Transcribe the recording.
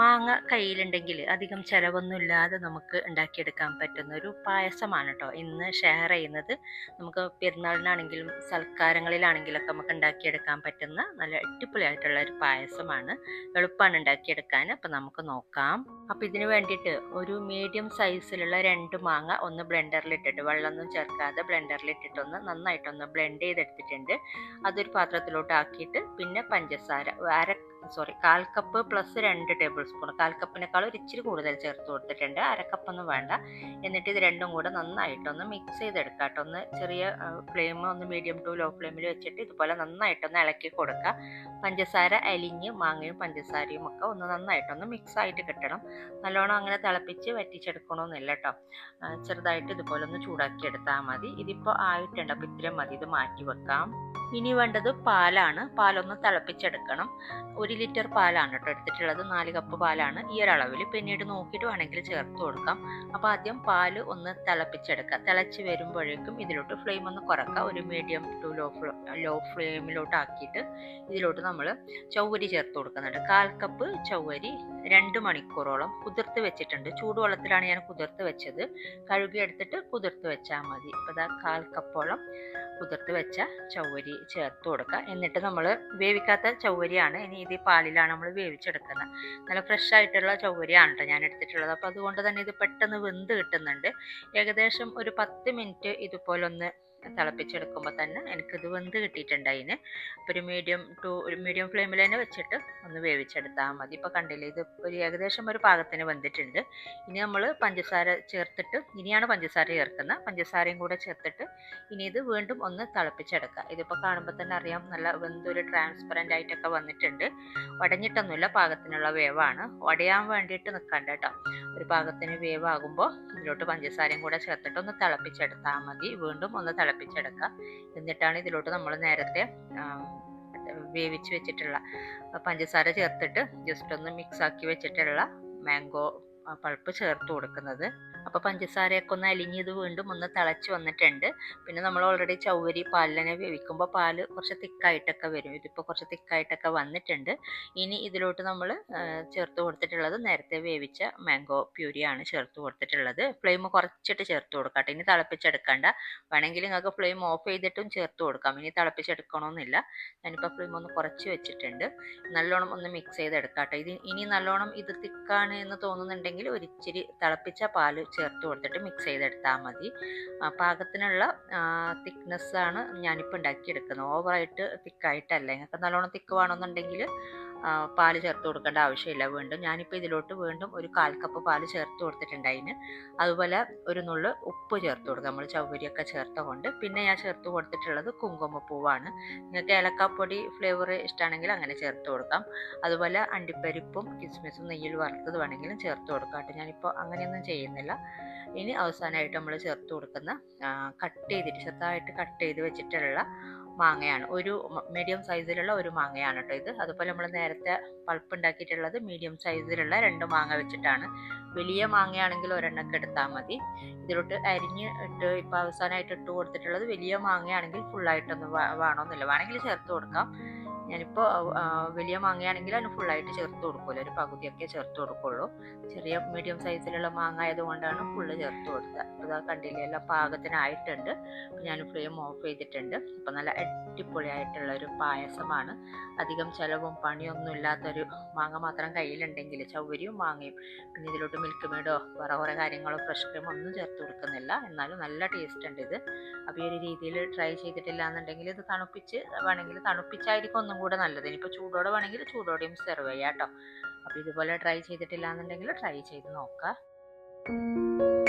മാങ്ങ കയ്യിലുണ്ടെങ്കിൽ അധികം ചിലവൊന്നുമില്ലാതെ നമുക്ക് ഉണ്ടാക്കിയെടുക്കാൻ പറ്റുന്ന ഒരു പായസമാണ് കേട്ടോ ഇന്ന് ഷെയർ ചെയ്യുന്നത്. നമുക്ക് പെരുന്നാളിനാണെങ്കിലും സൽക്കാരങ്ങളിലാണെങ്കിലൊക്കെ നമുക്ക് ഉണ്ടാക്കിയെടുക്കാൻ പറ്റുന്ന നല്ല അടിപൊളിയായിട്ടുള്ള ഒരു പായസമാണ്. എളുപ്പമാണ് ഉണ്ടാക്കിയെടുക്കാൻ അപ്പം നമുക്ക് നോക്കാം. അപ്പം ഇതിന് വേണ്ടിയിട്ട് ഒരു മീഡിയം സൈസിലുള്ള രണ്ട് മാങ്ങ ഒന്ന് ബ്ലെൻഡറിൽ ഇട്ടിട്ട് വെള്ളമൊന്നും ചേർക്കാതെ ബ്ലെൻഡറിൽ ഇട്ടിട്ടൊന്ന് നന്നായിട്ടൊന്ന് ബ്ലെൻഡ് ചെയ്തെടുത്തിട്ടുണ്ട്. അതൊരു പാത്രത്തിലോട്ട് ആക്കിയിട്ട് പിന്നെ പഞ്ചസാര അര സോറി കാൽ കപ്പ് പ്ലസ് രണ്ട് ടേബിൾ സ്പൂൺ കാൽ കപ്പിനേക്കാൾ ഒരു ഇച്ചിരി കൂടുതൽ ചേർത്ത് കൊടുത്തിട്ടുണ്ട്. അരക്കപ്പൊന്നും വേണ്ട. എന്നിട്ട് ഇത് രണ്ടും കൂടെ നന്നായിട്ടൊന്ന് മിക്സ് ചെയ്തെടുക്കുക കേട്ടോ ഒന്ന് ചെറിയ ഫ്ലെയിം ഒന്ന് മീഡിയം ടു ലോ ഫ്ലെയിമിൽ വെച്ചിട്ട് ഇതുപോലെ നന്നായിട്ടൊന്ന് ഇളക്കി കൊടുക്കുക പഞ്ചസാര അലിഞ്ഞ് മാങ്ങയും പഞ്ചസാരയും ഒക്കെ ഒന്ന് നന്നായിട്ടൊന്ന് മിക്സ് ആയിട്ട് കിട്ടണം. നല്ലോണം അങ്ങനെ തിളപ്പിച്ച് വറ്റിച്ചെടുക്കണമെന്നില്ല കേട്ടോ ചെറുതായിട്ട് ഇതുപോലെ ഒന്ന് ചൂടാക്കി എടുത്താൽ മതി. ഇതിപ്പോൾ ആയിട്ടുണ്ട്. അപ്പോൾ ഇത്രയും മതി. ഇത് മാറ്റി വെക്കാം. ഇനി വേണ്ടത് പാലാണ്. പാലൊന്ന് തിളപ്പിച്ചെടുക്കണം. ഒരു ലിറ്റർ പാലാണ് കേട്ടോ എടുത്തിട്ടുള്ളത്. നാല് കപ്പ് പാലാണ് ഈ ഒരളവിൽ പിന്നീട് നോക്കിയിട്ട് വേണമെങ്കിൽ ചേർത്ത് കൊടുക്കാം. അപ്പോൾ ആദ്യം പാൽ ഒന്ന് തിളപ്പിച്ചെടുക്കുക. തിളച്ച് വരുമ്പോഴേക്കും ഇതിലോട്ട് ഫ്ലെയിം ഒന്ന് കുറക്കുക. ഒരു മീഡിയം ടു ലോ ലോ ഫ്ലെയിമിലോട്ട് ആക്കിയിട്ട് ഇതിലോട്ട് നമ്മൾ ചൗവരി ചേർത്ത് കൊടുക്കുന്നുണ്ട്. കാൽ കപ്പ് ചൗവരി രണ്ട് മണിക്കൂറോളം കുതിർത്ത് വെച്ചിട്ടുണ്ട്. ചൂടുവെള്ളത്തിലാണ് ഞാൻ കുതിർത്ത് വെച്ചത്. കഴുകി എടുത്തിട്ട് കുതിർത്ത് വെച്ചാൽ മതി. അപ്പോൾ ഇതാ കാൽ കപ്പോളം കുതിർത്ത് വെച്ച ചൗവരി ചേർത്ത് കൊടുക്കുക എന്നിട്ട് നമ്മൾ വേവിക്കാത്ത ചൗവരിയാണ് ഇനി ഇത് പാലിലാണ് നമ്മൾ വേവിച്ചെടുക്കുന്നത്. നല്ല ഫ്രഷ് ആയിട്ടുള്ള ചൗവരിയാണ് കേട്ടോ ഞാൻ എടുത്തിട്ടുള്ളത്. അപ്പോൾ അതുകൊണ്ട് തന്നെ ഇത് പെട്ടെന്ന് വെന്ത് കിട്ടുന്നുണ്ട്. ഏകദേശം ഒരു പത്ത് മിനിറ്റ് ഇതുപോലെ ഒന്ന് തിളപ്പിച്ചെടുക്കുമ്പോൾ തന്നെ എനിക്കിത് വെന്ത് കിട്ടിയിട്ടുണ്ട് അതിന്. അപ്പോൾ ഒരു മീഡിയം ടു ഒരു മീഡിയം ഫ്ലെയിമിൽ തന്നെ വെച്ചിട്ട് ഒന്ന് വേവിച്ചെടുത്താൽ മതി. ഇപ്പോൾ കണ്ടില്ലേ ഇത് ഒരു ഏകദേശം ഒരു പാകത്തിന് വെന്തിട്ടുണ്ട്. ഇനി നമ്മൾ പഞ്ചസാര ചേർത്തിട്ട് ഇനിയാണ് പഞ്ചസാര ചേർക്കുന്നത്. പഞ്ചസാരയും കൂടെ ചേർത്തിട്ട് ഇനി ഇത് വീണ്ടും ഒന്ന് തിളപ്പിച്ചെടുക്കുക. ഇതിപ്പോൾ കാണുമ്പോൾ തന്നെ അറിയാം നല്ല വെന്തൊരു ട്രാൻസ്പെറന്റ് ആയിട്ടൊക്കെ വന്നിട്ടുണ്ട്. ഉടഞ്ഞിട്ടൊന്നുമില്ല പാകത്തിനുള്ള വേവാണ്. വടയാൻ വേണ്ടിയിട്ട് നിൽക്കണ്ട കേട്ടോ. ഒരു പാകത്തിന് വേവാകുമ്പോൾ ഇതിലോട്ട് പഞ്ചസാരയും കൂടെ ചേർത്തിട്ട് ഒന്ന് തിളപ്പിച്ചെടുത്താൽ മതി. വീണ്ടും ഒന്ന് തിളപ്പിച്ചെടുക്കുക. എന്നിട്ടാണ് ഇതിലോട്ട് നമ്മൾ നേരത്തെ വേവിച്ച് വെച്ചിട്ടുള്ള പഞ്ചസാര ചേർത്തിട്ട് ജസ്റ്റ് ഒന്ന് മിക്സ് ആക്കി വെച്ചിട്ടുള്ള മാംഗോ പൾപ്പ് ചേർത്ത് കൊടുക്കുന്നത്. അപ്പോൾ പഞ്ചസാരയൊക്കെ ഒന്ന് അലിഞ്ഞത് വീണ്ടും ഒന്ന് തിളച്ച് വന്നിട്ടുണ്ട്. പിന്നെ നമ്മൾ ഓൾറെഡി ചൗവരി പാലിനെ വേവിക്കുമ്പോൾ പാൽ കുറച്ച് തിക്കായിട്ടൊക്കെ വരും. ഇതിപ്പോൾ കുറച്ച് തിക്കായിട്ടൊക്കെ വന്നിട്ടുണ്ട്. ഇനി ഇതിലോട്ട് നമ്മൾ ചേർത്ത് കൊടുത്തിട്ടുള്ളത് നേരത്തെ വേവിച്ച മാംഗോ പ്യൂരിയാണ് ചേർത്ത് കൊടുത്തിട്ടുള്ളത്. ഫ്ലെയിം കുറച്ചിട്ട് ചേർത്ത് കൊടുക്കട്ടെ ഇനി തിളപ്പിച്ചെടുക്കണ്ട. വേണമെങ്കിൽ നിങ്ങൾക്ക് ഫ്ലെയിം ഓഫ് ചെയ്തിട്ടും ചേർത്ത് കൊടുക്കാം. ഇനി തിളപ്പിച്ചെടുക്കണമെന്നില്ല ഞാനിപ്പോൾ ഫ്ലെയിം ഒന്ന് കുറച്ച് വെച്ചിട്ടുണ്ട്. നല്ലോണം ഒന്ന് മിക്സ് ചെയ്തെടുക്കട്ടെ ഇത് ഇനി നല്ലോണം ഇത് തിക്കാണ് എന്ന് തോന്നുന്നുണ്ടെങ്കിൽ ഒരിച്ചിരി തിളപ്പിച്ച പാൽ ചേർത്ത് കൊടുത്തിട്ട് മിക്സ് ചെയ്തെടുത്താൽ മതി. പാകത്തിനുള്ള തിക്നെസ്സാണ് ഞാനിപ്പോൾ ഉണ്ടാക്കിയെടുക്കുന്നത്. ഓവറായിട്ട് തിക്കായിട്ടല്ല നിങ്ങൾക്ക് നല്ലോണം തിക്ക് വേണമെന്നുണ്ടെങ്കിൽ പാൽ ചേർത്ത് കൊടുക്കേണ്ട ആവശ്യമില്ല വീണ്ടും. ഞാനിപ്പോൾ ഇതിലോട്ട് വീണ്ടും ഒരു കാൽ കപ്പ് പാൽ ചേർത്ത് കൊടുത്തിട്ടുണ്ട് അതിന്. അതുപോലെ ഒരു നുള്ള് ഉപ്പ് ചേർത്ത് കൊടുക്കുക നമ്മൾ ചൗകരിയൊക്കെ ചേർത്ത കൊണ്ട് പിന്നെ ഞാൻ ചേർത്ത് കൊടുത്തിട്ടുള്ളത് കുങ്കുമപ്പൂവാണ്. നിങ്ങൾക്ക് ഏലക്കാപ്പൊടി ഫ്ലേവർ ഇഷ്ടമാണെങ്കിൽ അങ്ങനെ ചേർത്ത് കൊടുക്കാം. അതുപോലെ അണ്ടിപ്പരിപ്പും കിസ്മിസും നെയ്യിൽ വറുത്തത് വേണമെങ്കിലും ചേർത്ത് കൊടുക്കാം കേട്ടോ. ഞാനിപ്പോൾ അങ്ങനെയൊന്നും ചെയ്യുന്നില്ല. ഇനി അവസാനമായിട്ട് നമ്മൾ ചേർത്ത് കൊടുക്കുന്ന കട്ട് ചെയ്തിട്ട് ചെറുതായിട്ട് കട്ട് ചെയ്ത് വെച്ചിട്ടുള്ള മാങ്ങയാണ്. ഒരു മീഡിയം സൈസിലുള്ള ഒരു മാങ്ങയാണ് കേട്ടോ ഇത്. അതുപോലെ നമ്മൾ നേരത്തെ പൾപ്പ് ഉണ്ടാക്കിയിട്ടുള്ളത് മീഡിയം സൈസിലുള്ള രണ്ട് മാങ്ങ വെച്ചിട്ടാണ്. വലിയ മാങ്ങയാണെങ്കിൽ ഒരെണ്ണൊക്കെ എടുത്താൽ മതി. ഇതിലോട്ട് അരിഞ്ഞ് ഇട്ട് ഇപ്പം അവസാനമായിട്ട് ഇട്ട് കൊടുത്തിട്ടുള്ളത് വലിയ മാങ്ങയാണെങ്കിൽ ഫുള്ളായിട്ടൊന്നും വേണമെന്നില്ല വേണമെങ്കിൽ ചേർത്ത് കൊടുക്കാം. ഞാനിപ്പോൾ വലിയ മാങ്ങയാണെങ്കിൽ അതിന് ഫുള്ളായിട്ട് ചേർത്ത് കൊടുക്കുമല്ലോ ഒരു പകുതിയൊക്കെ ചേർത്ത് കൊടുക്കുള്ളൂ. ചെറിയ മീഡിയം സൈസിലുള്ള മാങ്ങ ആയതുകൊണ്ടാണ് ഫുള്ള് ചേർത്ത് കൊടുത്തത് അപ്പോൾ അത് കണ്ടില്ലേ എല്ലാം പാകത്തിനായിട്ടുണ്ട്. ഞാൻ ഫ്ലെയിം ഓഫ് ചെയ്തിട്ടുണ്ട്. അപ്പോൾ നല്ല അടിപൊളിയായിട്ടുള്ള ഒരു പായസമാണ്. അധികം ചിലവും പണിയൊന്നും ഇല്ലാത്തൊരു മാങ്ങ മാത്രം കയ്യിലുണ്ടെങ്കിൽ ചൗവരിയും മാങ്ങയും പിന്നെ ഇതിലോട്ട് മിൽക്ക് മേഡോ വേറെ കുറേ കാര്യങ്ങളോ ഫ്രഷ് ക്രീം ഒന്നും ചേർത്ത് കൊടുക്കുന്നില്ല. എന്നാലും നല്ല ടേസ്റ്റ് ഉണ്ട് ഇത്. അപ്പോൾ ഈ ഒരു രീതിയിൽ ട്രൈ ചെയ്തിട്ടില്ല എന്നുണ്ടെങ്കിൽ ഇത് തണുപ്പിച്ച് വേണമെങ്കിൽ തണുപ്പിച്ചായിരിക്കും ഒന്നും കൂടെ നല്ലത്. ഇനിയിപ്പോൾ ചൂടോടെ വേണമെങ്കിൽ ചൂടോടെയും സെർവ് ചെയ്യാം കേട്ടോ. അപ്പോൾ ഇതുപോലെ ട്രൈ ചെയ്തിട്ടില്ല എന്നുണ്ടെങ്കിൽ ട്രൈ ചെയ്ത് നോക്കുക